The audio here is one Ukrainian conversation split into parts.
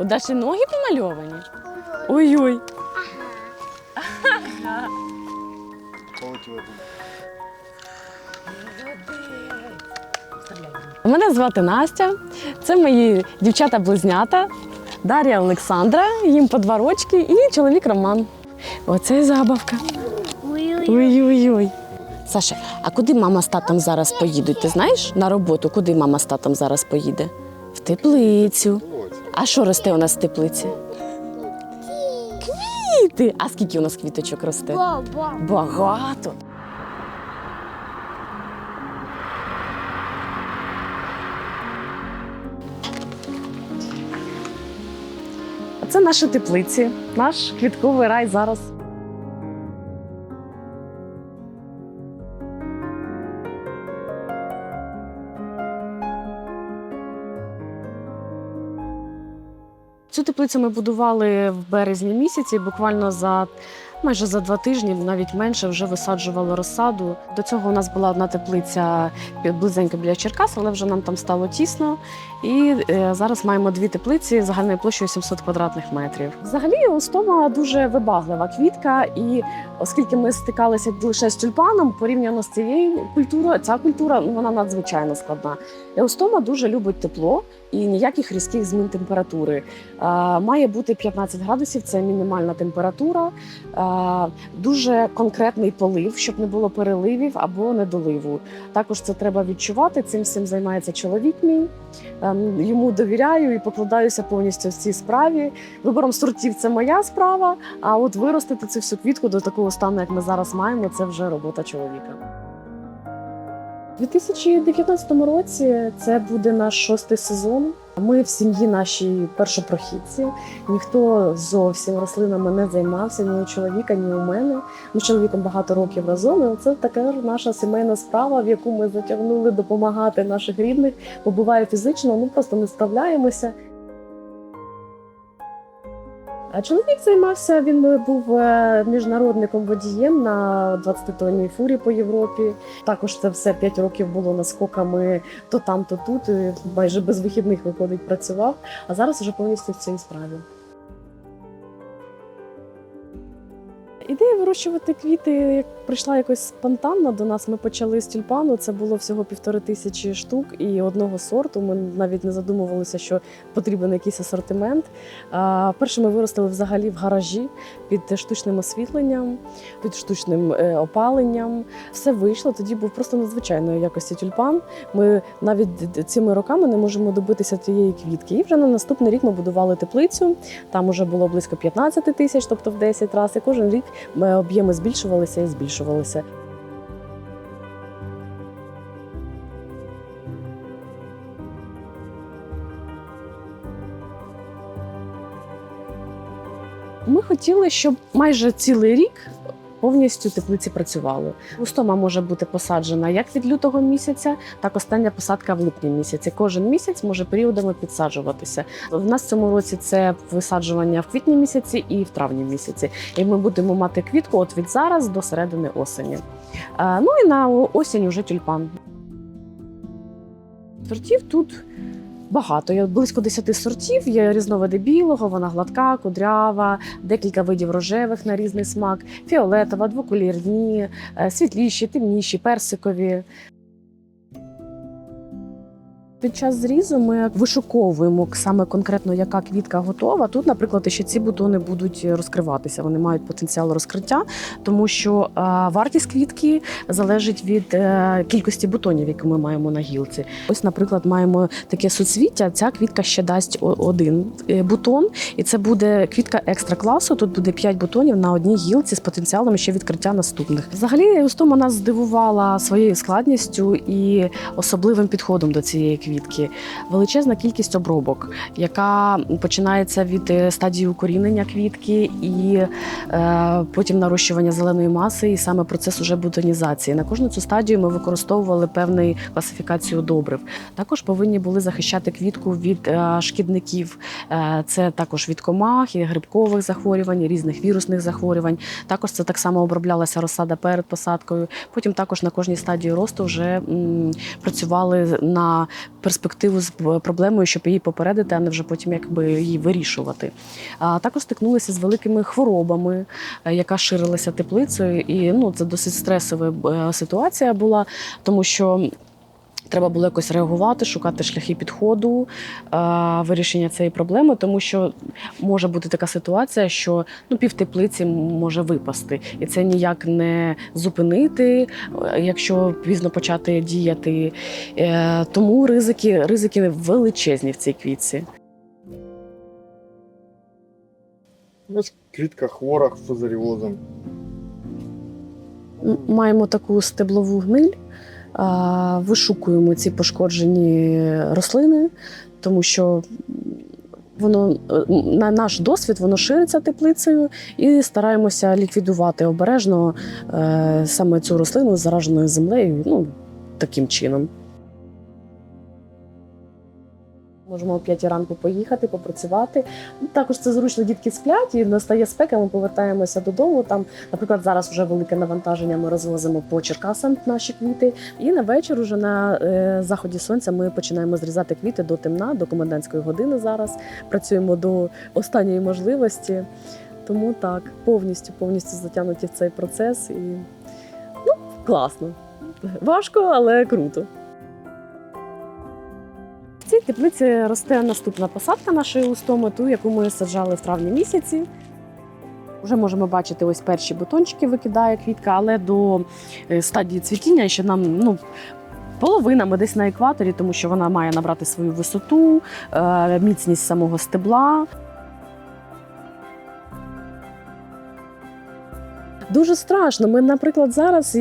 У Даші ноги помальовані. Ой-ой. Мене звати Настя. Це мої дівчата-близнята Дар'я Олександра, їм по два рочки, і чоловік Роман. Оце забавка. Ой-ой-ой. Саша, а куди мама з татом зараз поїдуть? Ти знаєш на роботу, куди мама з татом зараз поїде? В теплицю. А що росте у нас в теплиці? Квіти. А скільки у нас квіточок росте? Багато. Це наші теплиці, наш квітковий рай зараз. Цю теплицю ми будували в березні місяці, буквально за майже за два тижні, навіть менше, вже висаджували розсаду. До цього у нас була одна теплиця близенько біля Черкас, але вже нам там стало тісно. І е, зараз маємо дві теплиці загальною площею 700 квадратних метрів. Взагалі, остома дуже вибаглива квітка, і оскільки ми стикалися лише з тюльпаном, порівняно з цією культурою, ця культура ну, вона надзвичайно складна. Еустома дуже любить тепло і ніяких різких змін температури. Має бути 15 градусів, це мінімальна температура. Дуже конкретний полив, щоб не було переливів або недоливу. Також це треба відчувати. Цим всім займається чоловік мій. Йому довіряю і покладаюся повністю в цій справі. Вибором сортів це моя справа. А от виростити цю всю квітку до такого стану, як ми зараз маємо, це вже робота чоловіка. У 2019 році це буде наш шостий сезон. Ми в сім'ї нашій першопрохідці. Ніхто зовсім рослинами не займався, ні у чоловіка, ні у мене. Ми з чоловіком багато років разом. І це така наша сімейна справа, в яку ми затягнули допомагати наших рідних, бо буває фізично, ну просто не справляємося. А чоловік займався, він був е, міжнародником водієм на 20-тонній фурі по Європі. Також це все 5 років було наскоками то там, то тут. Майже без вихідних виходить, працював. А зараз вже повністю в цій справі. Ідея вирощувати квіти як прийшла якось спонтанно до нас. Ми почали з тюльпану. Це було всього півтори тисячі штук і одного сорту. Ми навіть не задумувалися, що потрібен якийсь асортимент. А, перше ми виростили взагалі в гаражі під штучним освітленням, під штучним е, опаленням. Все вийшло. Тоді був просто надзвичайної якості тюльпан. Ми навіть цими роками не можемо добитися тієї квітки. І вже на наступний рік ми будували теплицю. Там уже було близько 15 тисяч, тобто в 10 разів. І кожен рік об'єми збільшувалися і збільшувалися. Ми хотіли, щоб майже цілий рік повністю теплиці працювали. Устома може бути посаджена як від лютого місяця, так остання посадка в липні місяці. Кожен місяць може періодами підсаджуватися. В нас в цьому році це висаджування в квітні місяці і в травні місяці. І ми будемо мати квітку от від зараз до середини осені. Ну і на осінь вже тюльпан. Сортів тут багато. Є близько 10 сортів. Є різновиди білого, вона гладка, кудрява, декілька видів рожевих на різний смак, фіолетова, двоколірні, е, світліші, темніші, персикові. Під час зрізу ми вишуковуємо саме конкретно, яка квітка готова. Тут, наприклад, ще ці бутони будуть розкриватися. Вони мають потенціал розкриття, тому що е, вартість квітки залежить від е, кількості бутонів, які ми маємо на гілці. Ось, наприклад, маємо таке суцвіття. Ця квітка ще дасть один е, бутон, і це буде квітка екстра класу. Тут буде 5 бутонів на одній гілці з потенціалом ще відкриття наступних. Взагалі, Устoma нас здивувала своєю складністю і особливим підходом до цієї квітки. Величезна кількість обробок, яка починається від е, стадії укорінення квітки і е, потім нарощування зеленої маси, і саме процес уже бутонізації. На кожну цю стадію ми використовували певну класифікацію добрив. Також повинні були захищати квітку від е, шкідників. Е, Це також від комах і грибкових захворювань, різних вірусних захворювань. Також це так само оброблялася розсада перед посадкою. Потім також на кожній стадії росту вже м, працювали на перспективу з проблемою, щоб її попередити, а не вже потім якби її вирішувати. А також стикнулися з великими хворобами, е, яка ширилася теплицею, і ну це досить стресова е, ситуація була, тому що. Треба було якось реагувати, шукати шляхи підходу, е, вирішення цієї проблеми, тому що може бути така ситуація, що ну пів теплиці може випасти, і це ніяк не зупинити, е, якщо пізно почати діяти. Е, Тому ризики, ризики величезні в цій квітці. Ось квітка хвора фузаріозом. Маємо таку стеблову гниль, вишукуємо ці пошкоджені рослини, тому що воно на наш досвід воно шириться теплицею, і стараємося ліквідувати обережно е, саме цю рослину зараженою землею. Ну таким чином. Можемо о 5 ранку поїхати, попрацювати. Також це зручно, дітки сплять, і настає спека, ми повертаємося додому. Там Наприклад, зараз вже велике навантаження. Ми розвозимо по Черкасам наші квіти. І на вечір, уже на е, заході сонця, ми починаємо зрізати квіти до темна, до комендантської години. Зараз працюємо до останньої можливості. Тому так, повністю, повністю затягнуті в цей процес. І ну, класно. Важко, але круто. В цій теплиці росте наступна посадка нашої устоми, ту, яку ми саджали в травні місяці. Вже можемо бачити ось перші бутончики викидає квітка, але до е, стадії цвітіння ще нам ну. Половина ми десь на екваторі, тому що вона має набрати свою висоту, е, міцність самого стебла. Дуже страшно. Ми, наприклад, зараз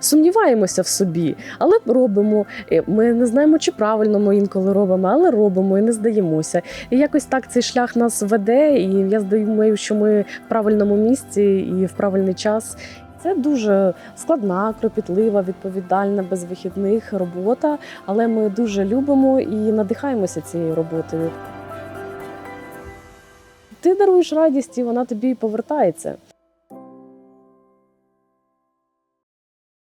сумніваємося в собі, але робимо. Ми не знаємо, чи правильно ми інколи робимо, але робимо і не здаємося. І якось так цей шлях нас веде, і я думаю, що ми в правильному місці і в правильний час. Це дуже складна, кропітлива, відповідальна, без вихідних робота, але ми дуже любимо і надихаємося цією роботою. Ти даруєш радість, і вона тобі повертається.